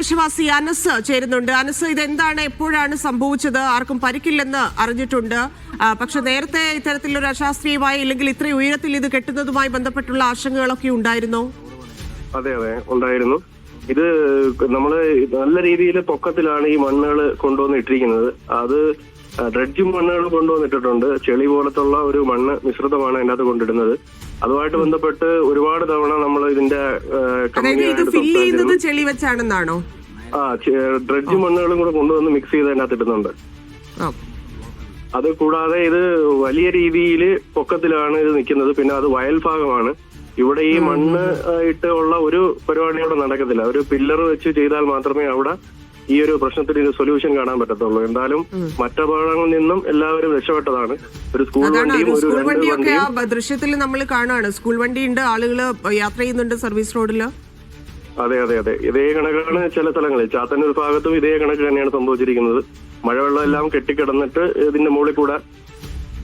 പ്രദേശവാസി അനസ് ചേരുന്നുണ്ട്. അനസ് ഇതെന്താണ്? എപ്പോഴാണ് സംഭവിച്ചത്? ആർക്കും പരിക്കില്ലെന്ന് അറിഞ്ഞിട്ടുണ്ട്. പക്ഷെ നേരത്തെ ഇത്തരത്തിലൊരു അശാസ്ത്രീയമായി അല്ലെങ്കിൽ ഇത്രയും ഉയരത്തിൽ ഇത് കെട്ടുന്നതുമായി ബന്ധപ്പെട്ടുള്ള ആശങ്കകളൊക്കെ ഉണ്ടായിരുന്നോ? അതെ അതെ ഉണ്ടായിരുന്നു. ഇത് നമ്മൾ നല്ല രീതിയിൽ പൊക്കത്തിലാണ് ഈ മണ്ണുകൾ കൊണ്ടുവന്ന് ഇട്ടിരിക്കുന്നത്. അത് ഡ്രഡ്ജും മണ്ണുകൾ കൊണ്ടുവന്നിട്ടിട്ടുണ്ട്. ചെളി പോലത്തുള്ള ഒരു മണ്ണ് മിശ്രിതമാണ് അതിനകത്ത് കൊണ്ടിടുന്നത്. അതുമായിട്ട് ബന്ധപ്പെട്ട് ഒരുപാട് തവണ നമ്മൾ ഇതിന്റെ കമ്പനിയായിട്ട് ചെളി വെച്ചാണെന്നാണോ? ആ ഡ്രഡ്ജ് മണ്ണുകളും കൂടെ കൊണ്ടുവന്ന് മിക്സ് ചെയ്ത് അതിനകത്ത് ഇടുന്നുണ്ട്. അത് കൂടാതെ ഇത് വലിയ രീതിയിൽ പൊക്കത്തിലാണ് ഇത് നിൽക്കുന്നത്. പിന്നെ അത് വയൽ ഭാഗമാണ്. ഇവിടെ ഈ മണ്ണ് ഇട്ട് ഉള്ള ഒരു പരിപാടി അവിടെ നടക്കത്തില്ല. ഒരു പില്ലർ വെച്ച് ചെയ്താൽ മാത്രമേ അവിടെ ഈ ഒരു പ്രശ്നത്തിന് ഒരു സൊല്യൂഷൻ കാണാൻ പറ്റത്തുള്ളൂ. എന്തായാലും മറ്റപകടങ്ങളിൽ നിന്നും എല്ലാവരും രക്ഷപ്പെട്ടതാണ്. ഒരു സ്കൂൾ വണ്ടിയും ഒരു സ്കൂൾ വണ്ടിയൊക്കെ ആ ദൃശ്യത്തിൽ നമ്മൾ കാണുകയാണ് സ്കൂൾ വണ്ടി ഉണ്ട് ആളുകൾ യാത്ര ചെയ്യുന്നുണ്ട് സർവീസ് റോഡിൽ. അതെ അതെ അതെ. ഇതേ കണക്കാണ് ചില സ്ഥലങ്ങളിൽ. ചാത്തന്നൂർ ഭാഗത്തും ഇതേ കണക്ക് തന്നെയാണ് സംഭവിച്ചിരിക്കുന്നത്. മഴവെള്ളം എല്ലാം കെട്ടിക്കിടന്നിട്ട് ഇതിന്റെ മുകളിൽ കൂടെ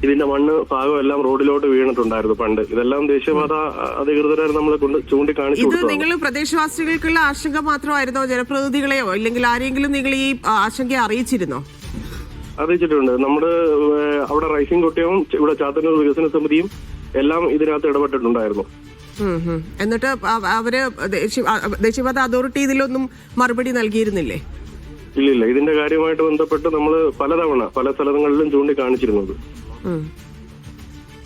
ഇതിന്റെ മണ്ണ് ഭാഗം എല്ലാം റോഡിലോട്ട് വീണിട്ടുണ്ടായിരുന്നു പണ്ട്. ഇതെല്ലാം ദേശീയപാത അധികൃതരെ നമ്മളെ കൊണ്ട് ചൂണ്ടിക്കാണിച്ചു ഇത് നിങ്ങൾ പ്രദേശവാസികൾക്കുള്ള ആശങ്ക മാത്രമായിരുന്നോ? ജനപ്രതിനിധികളെയോ? ഇല്ലെങ്കിൽ ആരെങ്കിലും നിങ്ങൾ ഈ ആശങ്ക അറിയിച്ചിരുന്നോ? അറിയിച്ചിട്ടുണ്ട്. നമ്മുടെ അവിടെ റൈസിംഗ് കുട്ടിയും ഇവിടെ ചാത്തന്നൂർ വികസന സമിതിയും എല്ലാം ഇതിനകത്ത് ഇടപെട്ടിട്ടുണ്ടായിരുന്നു. എന്നിട്ട് അവ- അവർ ദേശീയപാത അതോറിറ്റി ഇതിലൊന്നും മറുപടി നൽകിയിരുന്നില്ലേ? ഇല്ലില്ല. ഇതിന്റെ കാര്യമായിട്ട് ബന്ധപ്പെട്ട് നമ്മൾ പലതവണ പല സ്ഥലങ്ങളിലും ചൂണ്ടിക്കാണിച്ചിരുന്നത്.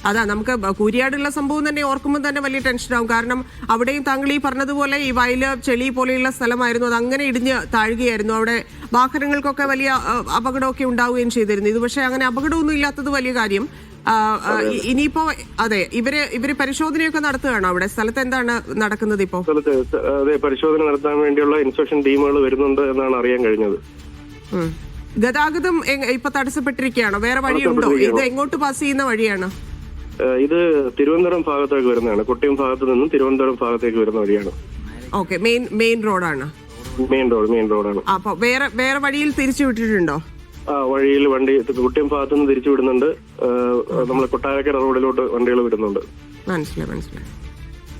അതാ നമുക്ക് കൂരിയാടുള്ള സംഭവം തന്നെ ഓർക്കുമ്പോൾ തന്നെ വലിയ ടെൻഷനാവും. കാരണം അവിടെയും താങ്കൾ ഈ പറഞ്ഞതുപോലെ ഈ വയൽ ചെളി പോലെയുള്ള സ്ഥലമായിരുന്നു. അത് അങ്ങനെ ഇടിഞ്ഞ് താഴുകയായിരുന്നു. അവിടെ വാഹനങ്ങൾക്കൊക്കെ വലിയ അപകടമൊക്കെ ഉണ്ടാവുകയും ചെയ്തിരുന്നു. ഇത് പക്ഷേ അങ്ങനെ അപകടമൊന്നും ഇല്ലാത്തത് വലിയ കാര്യം. ഇനിയിപ്പോ അതെ ഇവർ ഇവർ പരിശോധനയൊക്കെ നടത്തുകയാണോ അവിടെ? സ്ഥലത്ത് എന്താണ് നടക്കുന്നത് ഇപ്പോ? സ്ഥലത്ത് അതെ പരിശോധന നടത്താൻ വേണ്ടിയുള്ള ഇൻസ്പെക്ഷൻ ടീമുകൾ വരുന്നുണ്ട് എന്നാണ് അറിയാൻ കഴിഞ്ഞത്. ഗതാഗതം ഇപ്പൊ തടസ്സപ്പെട്ടിരിക്കുകയാണോ? വേറെ വഴിയുണ്ടോ? ഇത് എങ്ങോട്ട് പാസ് ചെയ്യുന്ന വഴിയാണ്? ഇത് തിരുവനന്തപുരം ഭാഗത്തേക്ക് വരുന്നതാണ്. കൊട്ടിയം ഭാഗത്ത് നിന്നും തിരുവനന്തപുരം ഭാഗത്തേക്ക് വരുന്ന വഴിയാണ്. ഓക്കെ മെയിൻ മെയിൻ റോഡാണ്. മെയിൻ റോഡ് മെയിൻ റോഡാണ്. അപ്പൊ വേറെ വേറെ വഴിയിൽ തിരിച്ചു വിട്ടിട്ടുണ്ടോ? ആ വഴിയിൽ വണ്ടി കുട്ടിയം ഭാഗത്തു നിന്ന് തിരിച്ചു വിടുന്നുണ്ട്. നമ്മൾ കൊട്ടാരക്കര റോഡിലോട്ട് വണ്ടികൾ വിടുന്നുണ്ട്. മനസ്സിലായി മനസ്സിലായി.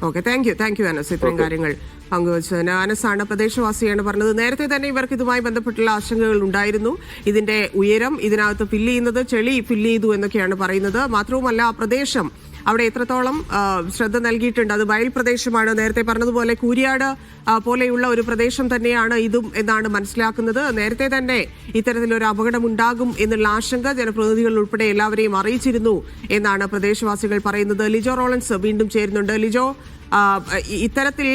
Okay thank you thank you Anas ഇത്രയും കാര്യങ്ങൾ പങ്കുവച്ചതിന് അനസാണ് പ്രദേശവാസിയാണ് പറഞ്ഞത്. നേരത്തെ തന്നെ ഇവർക്ക് ഇതുമായി ബന്ധപ്പെട്ടുള്ള ആശങ്കകൾ ഉണ്ടായിരുന്നു. ഇതിന്റെ ഉയരം ഇതിനകത്ത് ഫില്ല് ചെയ്യുന്നത് ചെളി ഫില്ല് ചെയ്തു എന്നൊക്കെയാണ് പറയുന്നത്. മാത്രവുമല്ല ആ പ്രദേശം അവിടെ എത്രത്തോളം ശ്രദ്ധ നൽകിയിട്ടുണ്ട്. അത് വയൽ പ്രദേശമാണ്. നേരത്തെ പറഞ്ഞതുപോലെ കൂരിയാട് പോലെയുള്ള ഒരു പ്രദേശം തന്നെയാണ് ഇതും എന്നാണ് മനസ്സിലാക്കുന്നത്. നേരത്തെ തന്നെ ഇത്തരത്തിലൊരു അപകടം ഉണ്ടാകും എന്നുള്ള ആശങ്ക ജനപ്രതിനിധികൾ ഉൾപ്പെടെ എല്ലാവരെയും അറിയിച്ചിരുന്നു എന്നാണ് പ്രദേശവാസികൾ പറയുന്നത്. ലിജോ റോളൻസ് വീണ്ടും ചേരുന്നുണ്ട്. ലിജോ ഇത്തരത്തിൽ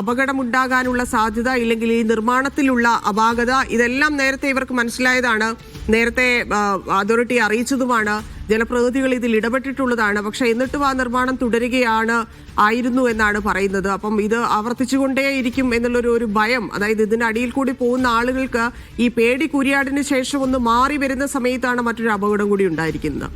അപകടമുണ്ടാകാനുള്ള സാധ്യത ഇല്ലെങ്കിൽ ഈ നിർമ്മാണത്തിലുള്ള അപാകത ഇതെല്ലാം നേരത്തെ ഇവർക്ക് മനസ്സിലായതാണ്. നേരത്തെ അതോറിറ്റി അറിയിച്ചതുമാണ്. ജനപ്രതിനിധികൾ ഇതിൽ ഇടപെട്ടിട്ടുള്ളതാണ്. പക്ഷെ എന്നിട്ടും ആ നിർമ്മാണം തുടരുകയാണ് ആയിരുന്നു എന്നാണ് പറയുന്നത്. അപ്പം ഇത് ആവർത്തിച്ചുകൊണ്ടേയിരിക്കും എന്നുള്ളൊരു ഒരു ഭയം. അതായത് ഇതിന്റെ അടിയിൽ കൂടി പോകുന്ന ആളുകൾക്ക് ഈ പേടി കുരിയാടിന് ശേഷം ഒന്ന് മാറി വരുന്ന സമയത്താണ് മറ്റൊരു അപകടം കൂടി ഉണ്ടായിരിക്കുന്നത്.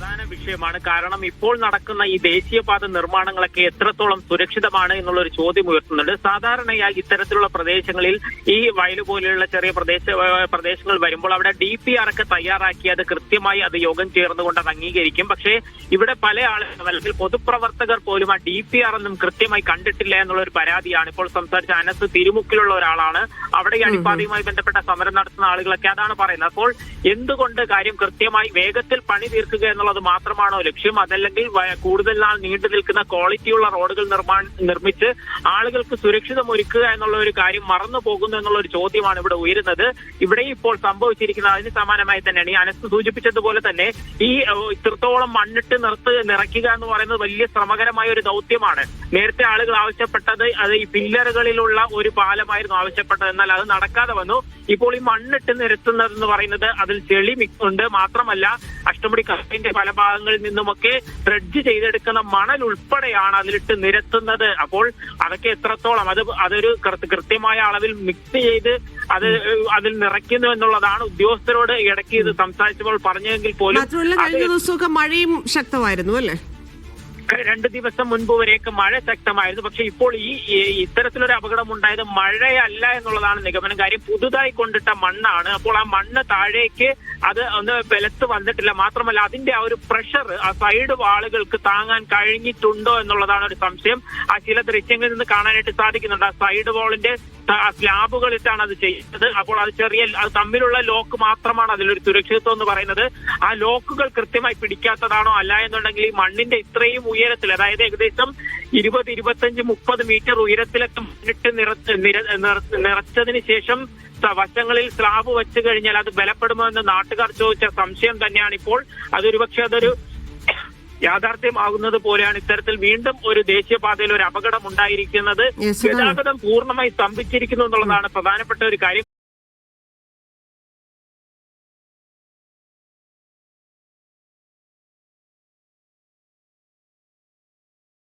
പ്രധാന വിഷയമാണ്. കാരണം ഇപ്പോൾ നടക്കുന്ന ഈ ദേശീയപാത നിർമ്മാണങ്ങളൊക്കെ എത്രത്തോളം സുരക്ഷിതമാണ് എന്നുള്ള ഒരു ചോദ്യം ഉയർത്തുന്നുണ്ട്. സാധാരണയായി ഇത്തരത്തിലുള്ള പ്രദേശങ്ങളിൽ ഈ വയലു പോലെയുള്ള ചെറിയ പ്രദേശ പ്രദേശങ്ങൾ വരുമ്പോൾ അവിടെ ഡി പി ആർ ഒക്കെ തയ്യാറാക്കി അത് കൃത്യമായി അത് യോഗം ചേർന്നുകൊണ്ട് അത് അംഗീകരിക്കും. പക്ഷേ ഇവിടെ പല ആളുകളും അല്ലെങ്കിൽ പൊതുപ്രവർത്തകർ പോലും ആ ഡി പി ആർ ഒന്നും കൃത്യമായി കണ്ടിട്ടില്ല എന്നുള്ള ഒരു പരാതിയാണ്. ഇപ്പോൾ സംസാരിച്ച അനസ് തിരുമുക്കിലുള്ള ഒരാളാണ്. അവിടെ ഈ അടിപ്പാതയുമായി ബന്ധപ്പെട്ട സമരം നടത്തുന്ന ആളുകളൊക്കെ അതാണ് പറയുന്നത്. അപ്പോൾ എന്തുകൊണ്ട് കാര്യം കൃത്യമായി വേഗത്തിൽ പണി തീർക്കുക എന്നുള്ളത് മാത്രമാണോ ലക്ഷ്യം? അതല്ലെങ്കിൽ കൂടുതൽ നാൾ നീണ്ടു നിൽക്കുന്ന ക്വാളിറ്റിയുള്ള റോഡുകൾ നിർമ്മാണ നിർമ്മിച്ച് ആളുകൾക്ക് സുരക്ഷിതം ഒരുക്കുക എന്നുള്ള ഒരു കാര്യം മറന്നു പോകുന്നു എന്നുള്ള ഒരു ചോദ്യമാണ് ഇവിടെ ഉയരുന്നത്. ഇവിടെ ഇപ്പോൾ സംഭവിച്ചിരിക്കുന്നത് അതിന് സമാനമായി തന്നെയാണ്. ഈ അനസ് സൂചിപ്പിച്ചതുപോലെ തന്നെ ഈ ഇത്രത്തോളം മണ്ണിട്ട് നിർത്ത് നിറയ്ക്കുക എന്ന് പറയുന്നത് വലിയ ശ്രമകരമായ ഒരു ദൗത്യമാണ്. നേരത്തെ ആളുകൾ ആവശ്യപ്പെട്ടത് അത് ഈ പില്ലറുകളിലുള്ള ഒരു പാലമായിരുന്നു ആവശ്യപ്പെട്ടത്. എന്നാൽ അത് നടക്കാതെ വന്നു. ഇപ്പോൾ ഈ മണ്ണിട്ട് നിരത്തുന്നത് എന്ന് പറയുന്നത് അതിൽ ചെളി ഉണ്ട്. മാത്രമല്ല അഷ്ടമുടി കപ്പിന്റെ പല ഭാഗങ്ങളിൽ നിന്നുമൊക്കെ ഡ്രഡ്ജ് ചെയ്തെടുക്കുന്ന മണൽ ഉൾപ്പെടെയാണ് അതിലിട്ട് നിരത്തുന്നത്. അപ്പോൾ അതൊക്കെ എത്രത്തോളം അത് അതൊരു കൃത്യമായ അളവിൽ മിക്സ് ചെയ്ത് അത് അതിൽ നിറയ്ക്കുന്നു എന്നുള്ളതാണ് ഉദ്യോഗസ്ഥരോട് ഇടയ്ക്ക് ഇത് സംസാരിച്ചപ്പോൾ പറഞ്ഞെങ്കിൽ പോലും കഴിഞ്ഞ ദിവസമൊക്കെ മഴയും ശക്തമായിരുന്നു അല്ലേ? രണ്ട് ദിവസം മുൻപ് വരെയൊക്കെ മഴ ശക്തമായിരുന്നു. പക്ഷെ ഇപ്പോൾ ഈ ഇത്തരത്തിലൊരു അപകടം ഉണ്ടായത് മഴയല്ല എന്നുള്ളതാണ് നിഗമനം. കാര്യം പുതുതായി കൊണ്ടിട്ട മണ്ണാണ്. അപ്പോൾ ആ മണ്ണ് താഴേക്ക് അത് ഒന്ന് ബലത്ത് വന്നിട്ടില്ല. മാത്രമല്ല അതിന്റെ ആ ഒരു പ്രഷർ ആ സൈഡ് വാളുകൾക്ക് താങ്ങാൻ കഴിഞ്ഞിട്ടുണ്ടോ എന്നുള്ളതാണ് ഒരു സംശയം. ആ ചില ദൃശ്യങ്ങളിൽ നിന്ന് കാണാനായിട്ട് സാധിക്കുന്നുണ്ട്. ആ സൈഡ് വാളിന്റെ സ്ലാബുകളിട്ടാണ് അത് ചെയ്യുന്നത്. അപ്പോൾ അത് ചെറിയ അത് തമ്മിലുള്ള ലോക്ക് മാത്രമാണ് അതിലൊരു സുരക്ഷിതത്വം എന്ന് പറയുന്നത്. ആ ലോക്കുകൾ കൃത്യമായി പിടിക്കാത്തതാണോ അല്ല എന്നുണ്ടെങ്കിൽ ഈ മണ്ണിന്റെ ഇത്രയും ഉയരത്തിൽ അതായത് ഏകദേശം ഇരുപത് ഇരുപത്തഞ്ച് മുപ്പത് മീറ്റർ ഉയരത്തിലൊക്കെ മണ്ണിട്ട് നിറ- നിറച്ചതിന് ശേഷം വശങ്ങളിൽ സ്ലാബ് വെച്ച് കഴിഞ്ഞാൽ അത് ബലപ്പെടുമോ എന്ന് നാട്ടുകാർ ചോദിച്ച സംശയം തന്നെയാണ് ഇപ്പോൾ. അതൊരുപക്ഷെ അതൊരു യാഥാർത്ഥ്യമാകുന്നത് പോലെയാണ്. ഇത്തരത്തിൽ വീണ്ടും ഒരു ദേശീയപാതയിൽ ഒരു അപകടം ഉണ്ടായിരിക്കുന്നത്. ഗതാഗതം പൂർണമായി സ്തംഭിച്ചിരിക്കുന്നു എന്നുള്ളതാണ് പ്രധാനപ്പെട്ട ഒരു കാര്യം.